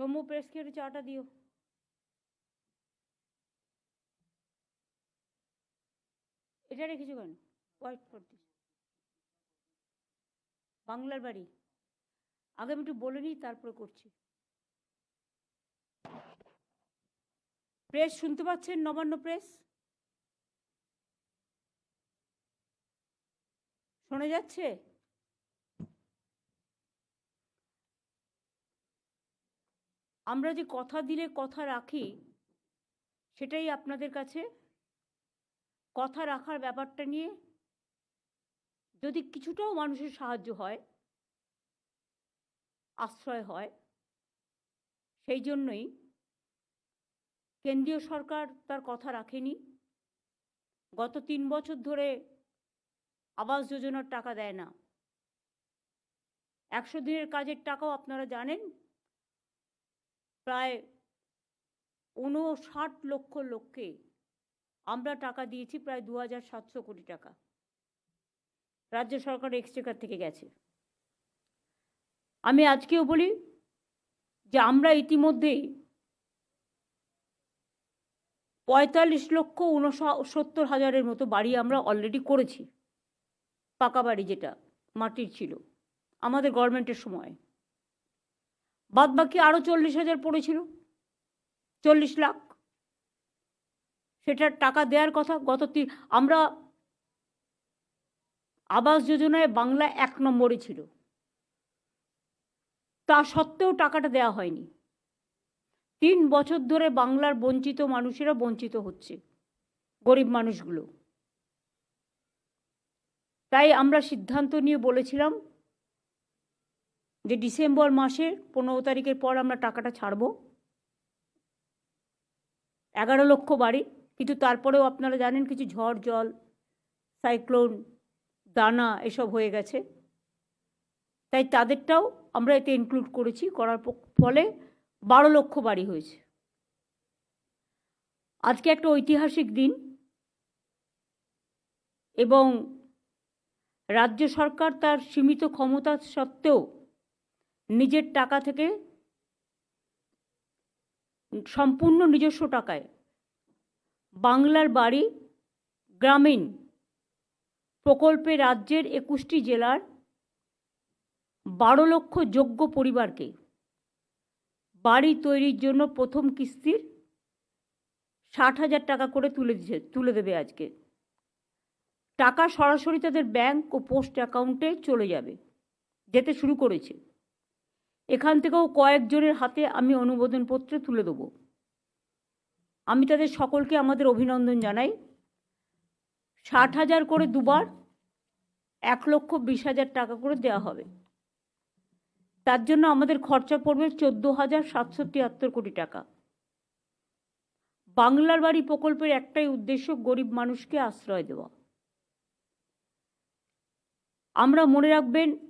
সৌম্য প্রেসকে একটু চাটা দিও এটা রেখেছো কেন হোয়াইট করতে বাংলার বাড়ি আগে আমি একটু বলে নিই তারপরে করছি প্রেস শুনতে পাচ্ছেন নবান্ন প্রেস শোনা যাচ্ছে আমরা যে কথা দিলে কথা রাখি, সেটাই আপনাদের কাছে? কথা রাখার ব্যাপারটা নিয়ে যদি কিছুটাও মানুষের সাহায্য হয়, আশ্রয় হয়, সেই জন্যই কেন্দ্রীয় সরকার তার কথা রাখেনি। গত তিন বছর ধরে আবাস যোজনার টাকা দেয় না। একশো দিনের কাজের টাকাও আপনারা জানেন প্রায় ঊনষাট লক্ষ লোককে আমরা টাকা দিয়েছি, প্রায় দু হাজার সাতশো কোটি টাকা। রাজ্য সরকার এক্সচেকার থেকে গেছে। আমি আজকেও বলি যে আমরা ইতিমধ্যেই পঁয়তাল্লিশ লক্ষ উনসত্তর হাজারের মতো বাড়ি আমরা অলরেডি করেছি। পাকা বাড়ি যেটা, মাটির ছিল। আমাদের গভর্নমেন্টের সময়। বাদ বাকি আরও চল্লিশ হাজার পড়েছিল। চল্লিশ লাখ। সেটার টাকা দেওয়ার কথা গত আমরা আবাস যোজনায় বাংলা এক নম্বরে ছিল। তা সত্ত্বেও টাকাটা দেওয়া হয়নি। তিন বছর ধরে বাংলার বঞ্চিত মানুষেরা বঞ্চিত হচ্ছে, গরিব মানুষগুলো। তাই আমরা সিদ্ধান্ত নিয়ে বলেছিলাম যে ডিসেম্বর মাসের পনেরো তারিখের পর আমরা টাকাটা ছাড়ব। এগারো লক্ষ বাড়ি, কিন্তু তারপরেও আপনারা জানেন কিছু ঝড়, জল, সাইক্লোন, দানা এসব হয়ে গেছে। তাই তাদেরটাও আমরা এতে ইনক্লুড করেছি, করার ফলে বারো লক্ষ বাড়ি হয়েছে। আজকে একটা ঐতিহাসিক দিন এবং রাজ্য সরকার তার সীমিত ক্ষমতা সত্ত্বেও নিজের টাকা থেকে, সম্পূর্ণ নিজস্ব টাকায়। বাংলার বাড়ি গ্রামীণ প্রকল্পে রাজ্যের একুশটি জেলার বারো লক্ষ যোগ্য পরিবারকে বাড়ি তৈরির জন্য প্রথম কিস্তির ষাট হাজার টাকা করে তুলে দিচ্ছে তুলে দেবে আজকে। টাকা সরাসরি তাদের ব্যাংক ও পোস্ট অ্যাকাউন্টে চলে যাবে, যেতে শুরু করেছে। এখান থেকেও কয়েকজনের হাতে আমি অনুমোদনপত্র তুলে দেবো। আমি তাদের সকলকে আমাদের অভিনন্দন জানাই। ষাট হাজার করে দুবার এক লক্ষ বিশ হাজার টাকা করে দেওয়া হবে। তার জন্য আমাদের খরচা পড়বে চোদ্দ হাজার সাতশো তিয়াত্তর কোটি টাকা। বাংলার বাড়ি প্রকল্পের একটাই উদ্দেশ্য গরিব মানুষকে আশ্রয় দেওয়া। আমরা মনে রাখবেন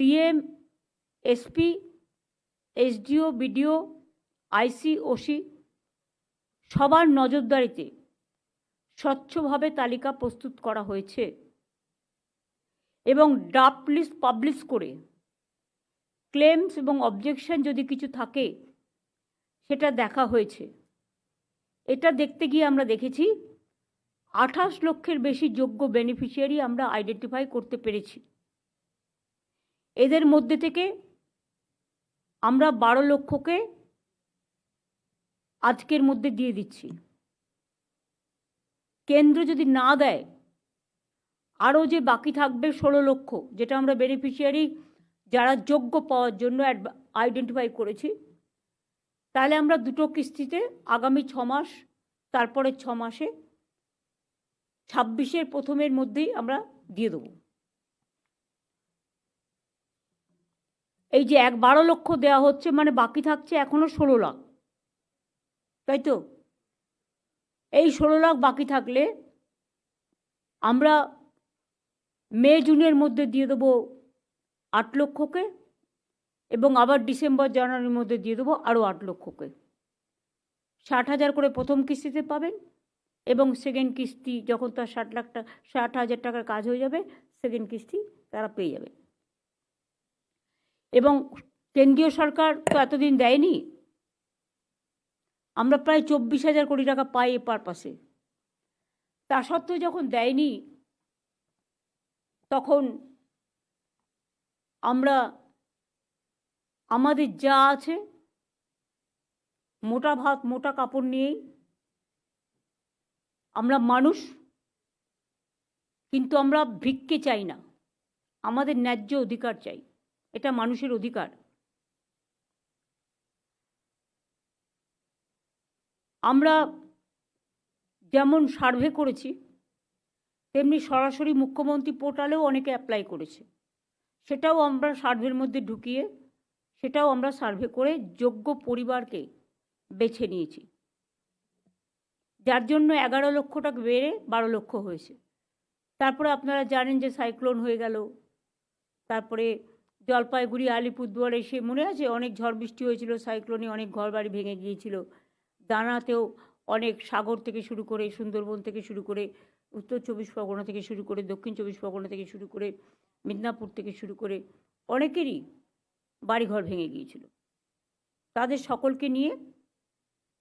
DM, SP, SDO, BDO, IC, OC সবার নজরদারিতে স্বচ্ছভাবে তালিকা প্রস্তুত করা হয়েছে এবং ড্রাফট লিস্ট পাবলিশ করে ক্লেমস এবং অবজেকশন যদি কিছু থাকে, সেটা দেখা হয়েছে। এটা দেখতে গিয়ে আমরা দেখেছি আঠাশ লক্ষের বেশি যোগ্য বেনিফিশিয়ারি আমরা আইডেন্টিফাই করতে পেরেছি। এদের মধ্যে থেকে আমরা বারো লক্ষকে আজকের মধ্যে দিয়ে দিচ্ছি। কেন্দ্র যদি না দেয়, আরও যে বাকি থাকবে ষোলো লক্ষ, যেটা আমরা বেনিফিশিয়ারি যারা যোগ্য পাওয়ার জন্য আইডেন্টিফাই করেছি, তাহলে আমরা দুটো কিস্তিতে আগামী ছ মাস তারপরে ছ মাসে ছাব্বিশের প্রথমের মধ্যেই আমরা দিয়ে দেবো। এই যে এক বারো লক্ষ দেওয়া হচ্ছে মানে বাকি থাকছে এখনও ষোলো লাখ। তাই তো? এই ষোলো লাখ বাকি থাকলে আমরা মে, জুনের মধ্যে দিয়ে দেবো আট লক্ষকে এবং আবার ডিসেম্বর, জানুয়ারির মধ্যে দিয়ে দেবো আরও আট লক্ষকে। ষাট হাজার করে প্রথম কিস্তিতে পাবেন এবং সেকেন্ড কিস্তি যখন তার ষাট লাখ টাকা ষাট হাজার টাকার কাজ হয়ে যাবে সেকেন্ড কিস্তি তারা পেয়ে যাবে। এবং কেন্দ্রীয় সরকার তো এতদিন দেয়নি। আমরা প্রায় চব্বিশ হাজার কোটি টাকা পাই এ পারপাসে। তা সত্ত্বেও যখন দেয়নি, তখন আমরা, আমাদের যা আছে, মোটা ভাত, মোটা কাপড় নিয়েই আমরা মানুষ, কিন্তু আমরা ভিক্ষে চাই না। আমাদের ন্যায্য অধিকার চাই। এটা মানুষের অধিকার। আমরা যেমন সার্ভে করেছি, তেমনি সরাসরি মুখ্যমন্ত্রী পোর্টালেও অনেকে অ্যাপ্লাই করেছে। সেটাও আমরা সার্ভের মধ্যে ঢুকিয়ে, সেটাও আমরা সার্ভে করে যোগ্য পরিবারকে বেছে নিয়েছি। যার জন্য এগারো লক্ষ টাকা বেড়ে বারো লক্ষ হয়েছে। তারপরে আপনারা জানেন যে সাইক্লোন হয়ে গেল। তারপরে জলপাইগুড়ি, আলিপুরদুয়ারে সে মনে আছে? অনেক ঝড় বৃষ্টি হয়েছিল, সাইক্লোনে অনেক ঘরবাড়ি ভেঙে গিয়েছিল। দানাতেও অনেক সাগর থেকে শুরু করে, সুন্দরবন থেকে শুরু করে, উত্তর চব্বিশ পরগনা থেকে শুরু করে, দক্ষিণ চব্বিশ পরগনা থেকে শুরু করে, মিদনাপুর থেকে শুরু করে অনেকেরই বাড়িঘর ভেঙে গিয়েছিল। তাদের সকলকে নিয়ে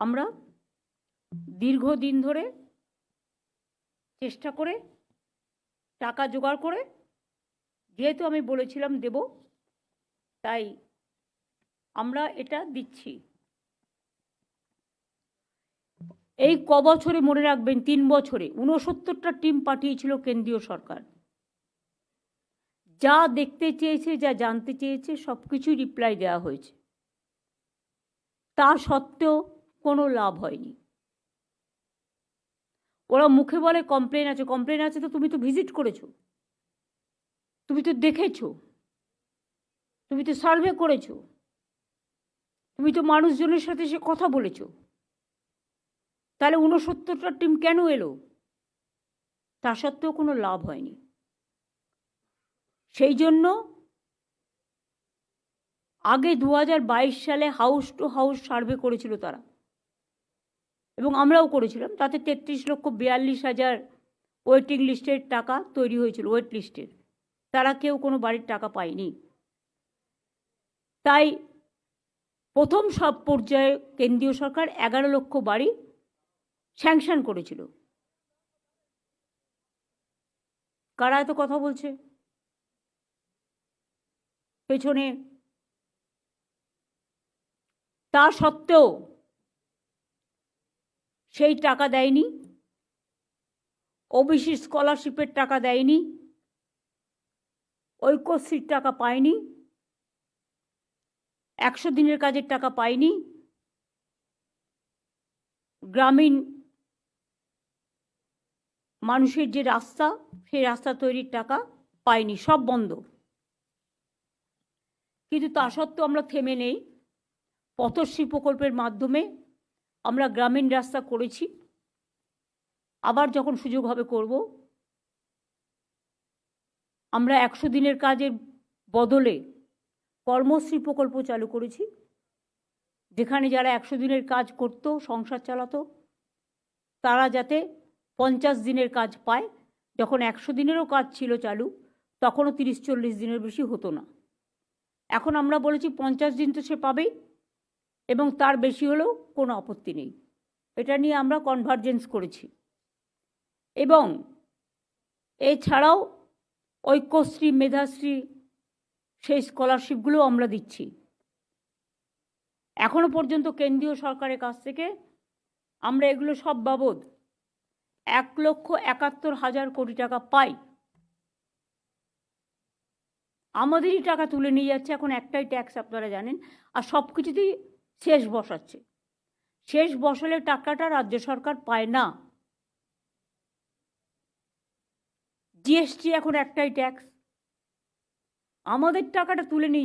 আমরা দীর্ঘদিন ধরে চেষ্টা করে, টাকা জোগাড় করে, যেহেতু আমি বলেছিলাম দেব তাই আমরা এটা দিচ্ছি। এই ক বছরে মনে রাখবেন, তিন বছরে ঊনসত্তরটা টিম পাঠিয়েছিল কেন্দ্রীয় সরকার। যা দেখতে চেয়েছে, যা জানতে চেয়েছে সব কিছুই রিপ্লাই দেওয়া হয়েছে। তা সত্ত্বেও কোনো লাভ হয়নি। ওরা মুখে বলে কমপ্লেন আছে কমপ্লেন আছে তো তুমি তো ভিজিট করেছ। তুমি তো দেখেছ। তুমি তো সার্ভে করেছ। তুমি তো মানুষজনের সাথে সে কথা বলেছ। তাহলে ঊনসত্তরটা টিম কেন এলো? তা সত্ত্বেও কোনো লাভ হয়নি। সেই জন্য আগে দু হাজার বাইশ সালে হাউস টু হাউস সার্ভে করেছিল তারা। এবং আমরাও করেছিলাম। তাতে তেত্রিশ লক্ষ বিয়াল্লিশ হাজার ওয়েটিং লিস্টের টাকা তৈরি হয়েছিল ওয়েট লিস্টের তারা কেউ কোনো বাড়ির টাকা পায়নি। তাই প্রথম সব পর্যায়ে কেন্দ্রীয় সরকার এগারো লক্ষ বাড়ি স্যাংশন করেছিল। কারা এত কথা বলছে? পেছনে তা সত্ত্বেও সেই টাকা দেয়নি ওবিসি স্কলারশিপের টাকা দেয়নি, ঐক্যশ্রীর টাকা পায়নি একশো দিনের কাজের টাকা পায়নি গ্রামীণ মানুষের যে রাস্তা, সেই রাস্তা তৈরির টাকা পায়নি সব বন্ধ। কিন্তু তা সত্ত্বেও আমরা থেমে নেই। পথশ্রী প্রকল্পের মাধ্যমে আমরা গ্রামীণ রাস্তা করেছি। আবার যখন সুযোগ হবে করব। আমরা একশো দিনের কাজের বদলে কর্মশ্রী প্রকল্প চালু করেছি। যেখানে যারা একশো দিনের কাজ করত, সংসার চালাতো, তারা যাতে পঞ্চাশ দিনের কাজ পায়। যখন একশো দিনেরও কাজ ছিল চালু, তখনও তিরিশ চল্লিশ দিনের বেশি হতো না। এখন আমরা বলেছি পঞ্চাশ দিন তো সে পাবেই, এবং তার বেশি হলেও কোনো আপত্তি নেই। এটা নিয়ে আমরা কনভার্জেন্স করেছি। এবং এছাড়াও ঐক্যশ্রী, মেধাশ্রী সেই স্কলারশিপগুলো আমরা দিচ্ছি। এখনও পর্যন্ত কেন্দ্রীয় সরকারের কাছ থেকে আমরা এগুলো সব বাবদ এক লক্ষ একাত্তর হাজার কোটি টাকা পাই। আমাদেরই টাকা তুলে নিয়ে যাচ্ছে, এখন একটাই ট্যাক্স আপনারা জানেন, আর সব কিছুতেই শেষ বসাচ্ছে। শেষ বসালে টাকাটা রাজ্য সরকার পায় না। জিএসটি এখন একটাই ট্যাক্স আমাদের টাকাটা তুলে নিয়ে